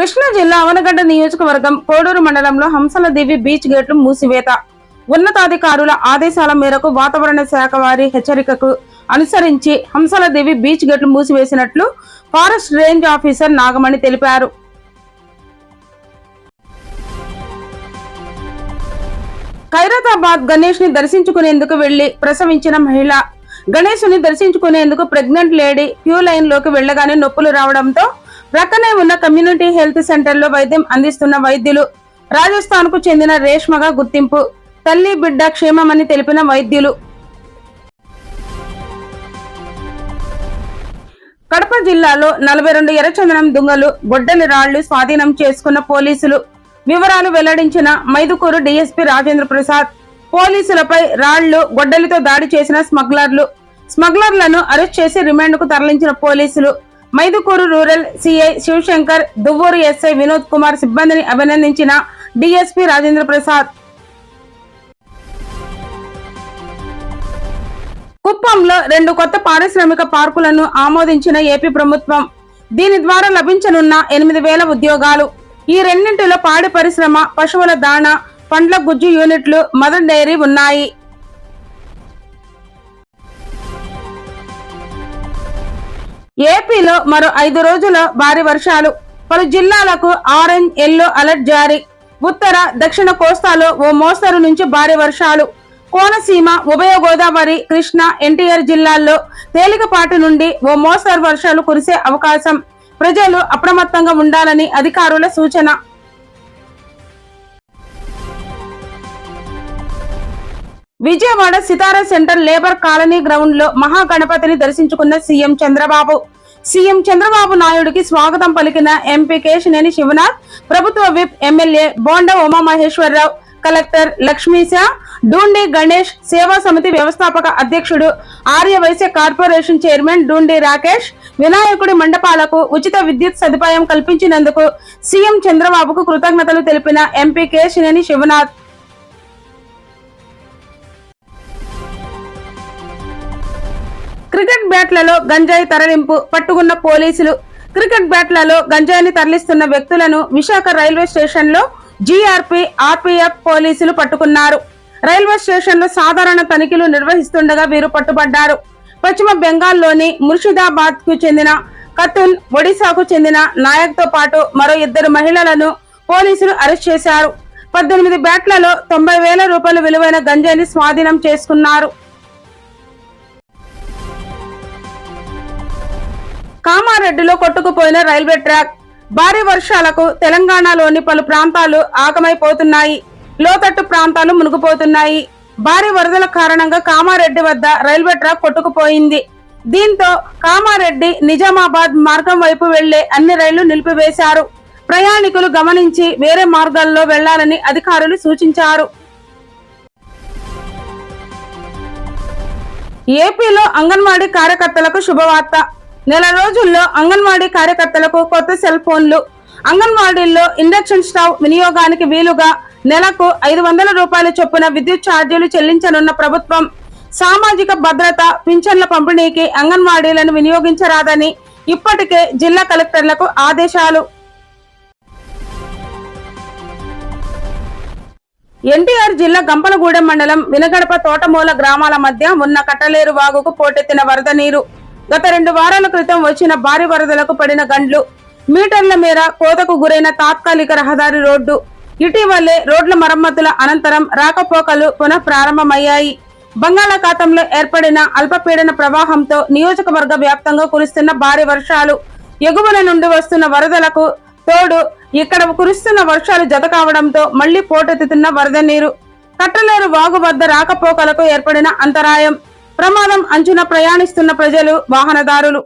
కృష్ణా జిల్లా అవనగడ్డ నియోజకవర్గం కోడూరు మండలంలో హంసలదేవి బీచ్ గేట్లు మూసివేత. ఉన్నతాధికారుల ఆదేశాల మేరకు వాతావరణ శాఖ వారి హెచ్చరికకు అనుసరించి హంసలదేవి బీచ్ గేట్లు మూసివేసినట్లు ఫారెస్ట్ రేంజ్ ఆఫీసర్ నాగమణి తెలిపారు. ఖైరతాబాద్ గణేష్ని దర్శించుకునేందుకు వెళ్ళి ప్రసవించిన మహిళ. గణేష్ని దర్శించుకునేందుకు ప్రెగ్నెంట్ లేడీ క్యూ లైన్లోకి వెళ్ళగానే నొప్పులు రావడంతో ప్రక్కనే ఉన్న కమ్యూనిటీ హెల్త్ సెంటర్లో వైద్యం అందిస్తున్న వైద్యులు రాజస్థాన్కు చెందిన రేష్మగా గుర్తింపు తల్లి బిడ్డ క్షేమమని తెలిపిన వైద్యులు. కడప జిల్లాలో నలభై రెండు ఎర్రచందనం దుంగలు గొడ్డలి రాళ్ళు స్వాధీనం చేసుకున్న పోలీసులు. వివరాలు వెల్లడించిన మైదుకూరు డీఎస్పీ రాజేంద్ర ప్రసాద్ పోలీసులపై రాళ్ళు గొడ్డలితో దాడి చేసిన స్మగ్లర్లు. స్మగ్లర్లను అరెస్ట్ చేసి రిమాండ్కు తరలించిన పోలీసులు. Mydukur rural CI Shivashankar Duvvur SI Vinod Kumar సిబ్బందిని అభినందించిన డిఎస్పీ రాజేంద్ర ప్రసాద్. కుప్పంలో రెండు కొత్త పారిశ్రామిక పార్కులను ఆమోదించిన ఏపీ ప్రభుత్వం. దీని ద్వారా లభించనున్న ఎనిమిది వేల ఉద్యోగాలు. ఈ రెండింటిలో పాడి పరిశ్రమ పశువుల దాణ పండ్ల గుజ్జు యూనిట్లు మదర్ డైరీ ఉన్నాయి. ఏపీలో మరో ఐదు రోజుల భారీ వర్షాలు. పలు జిల్లాలకు ఆరెంజ్ ఎల్లో అలర్ట్ జారీ. ఉత్తర దక్షిణ కోస్తాలో ఓ మోస్తరు నుంచి భారీ వర్షాలు. కోనసీమ ఉభయ గోదావరి కృష్ణా ఎన్టీఆర్ జిల్లాల్లో తేలికపాటి నుండి ఓ మోస్తరు వర్షాలు కురిసే అవకాశం. ప్రజలు అప్రమత్తంగా ఉండాలని అధికారుల సూచన. Vijayawada Sitara centre labour colony గ్రౌండ్లో మహాగణపతిని దర్శించుకున్న సీఎం చంద్రబాబు. సీఎం చంద్రబాబు నాయుడికి స్వాగతం పలికిన ఎంపీ కేశినేని శివనాథ్ ప్రభుత్వ whip MLA Bonda Umamaheswararao collector Lakshmisha Dhoondi Ganesh Seva Samiti వ్యవస్థాపక అధ్యక్షుడు ఆర్య వైశ్య కార్పొరేషన్ చైర్మన్ డూండి రాకేష్ వినాయకుడి మండపాలకు ఉచిత విద్యుత్ సదుపాయం కల్పించినందుకు సీఎం చంద్రబాబుకు కృతజ్ఞతలు తెలిపిన ఎంపీ కేశినేని శివనాథ్. క్రికెట్ బ్యాట్లలో గంజాయి తరలింపు పట్టుకున్న పోలీసులు. క్రికెట్ బ్యాట్లలో గంజాయిని తరలిస్తున్న వ్యక్తులను విశాఖ రైల్వే స్టేషన్లో జీఆర్పీ ఆర్పీఎఫ్ పోలీసులు పట్టుకున్నారు. రైల్వే స్టేషన్లో సాధారణ తనిఖీలు నిర్వహిస్తుండగా వీరు పట్టుబడ్డారు. పశ్చిమ బెంగాల్లోని ముర్షిదాబాద్కు చెందిన కతున్ ఒడిశాకు చెందిన నాయక్తో పాటు మరో ఇద్దరు మహిళలను పోలీసులు అరెస్ట్ చేశారు. పద్దెనిమిది బ్యాట్లలో తొంభై వేల రూపాయల విలువైన గంజాయిని స్వాధీనం చేసుకున్నారు. కామారెడ్డిలో కొట్టుకుపోయిన రైల్వే ట్రాక్ భారీ వర్షాలకు తెలంగాణలోని పలు ప్రాంతాలు ఆగమైపోతున్నాయి. లోతట్టు ప్రాంతాలు మునిగిపోతున్నాయి. భారీ వరదల కారణంగా కామారెడ్డి వద్ద రైల్వే ట్రాక్ కొట్టుకుపోయింది. దీంతో కామారెడ్డి నిజామాబాద్ మార్గం వైపు వెళ్ళే అన్ని రైళ్ళు నిలిపివేశారు. ప్రయాణికులు గమనించి వేరే మార్గాల్లో వెళ్ళాలని అధికారులు సూచించారు. ఏపీలో అంగన్వాడీ కార్యకర్తలకు శుభవార్త. నెల రోజుల్లో అంగన్వాడీ కార్యకర్తలకు కొత్త సెల్ ఫోన్లు. అంగన్వాడీల్లో ఇండక్షన్ స్టవ్ వినియోగానికి వీలుగా నెలకు ఐదు వందల రూపాయల చొప్పున విద్యుత్ ఛార్జీలు చెల్లించనున్న ప్రభుత్వం సామాజిక భద్రత పింఛన్ల పంపిణీకి అంగన్వాడీలను వినియోగించరాదని ఇప్పటికే జిల్లా కలెక్టర్లకు ఆదేశాలు. ఎన్టీఆర్ జిల్లా గంపలగూడెం మండలం వినగడప తోటమూల గ్రామాల మధ్య ఉన్న కట్టలేరు వాగుకు పోటెత్తిన వరద నీరు. గత రెండు వారాల క్రితం వచ్చిన భారీ వరదలకు పడిన గండ్లు మీటర్ల మేర కోతకు గురైన తాత్కాలిక రహదారి రోడ్డు. ఇటీవలే రోడ్ల మరమ్మతుల అనంతరం రాకపోకలు పునః ప్రారంభమయ్యాయి. బంగాళాఖాతంలో ఏర్పడిన అల్పపీడన ప్రవాహంతో నియోజకవర్గ వ్యాప్తంగా కురుస్తున్న భారీ వర్షాలు ఎగువన నుండి వస్తున్న వరదలకు తోడు ఇక్కడ కురుస్తున్న వర్షాలు జత కావడంతో మళ్ళీ పోటెత్తుతున్న వరద నీరు. కట్టలేరు వాగు వద్ద రాకపోకలకు ఏర్పడిన అంతరాయం. ప్రమాదం అంచున ప్రయాణిస్తున్న ప్రజలు వాహనదారులు.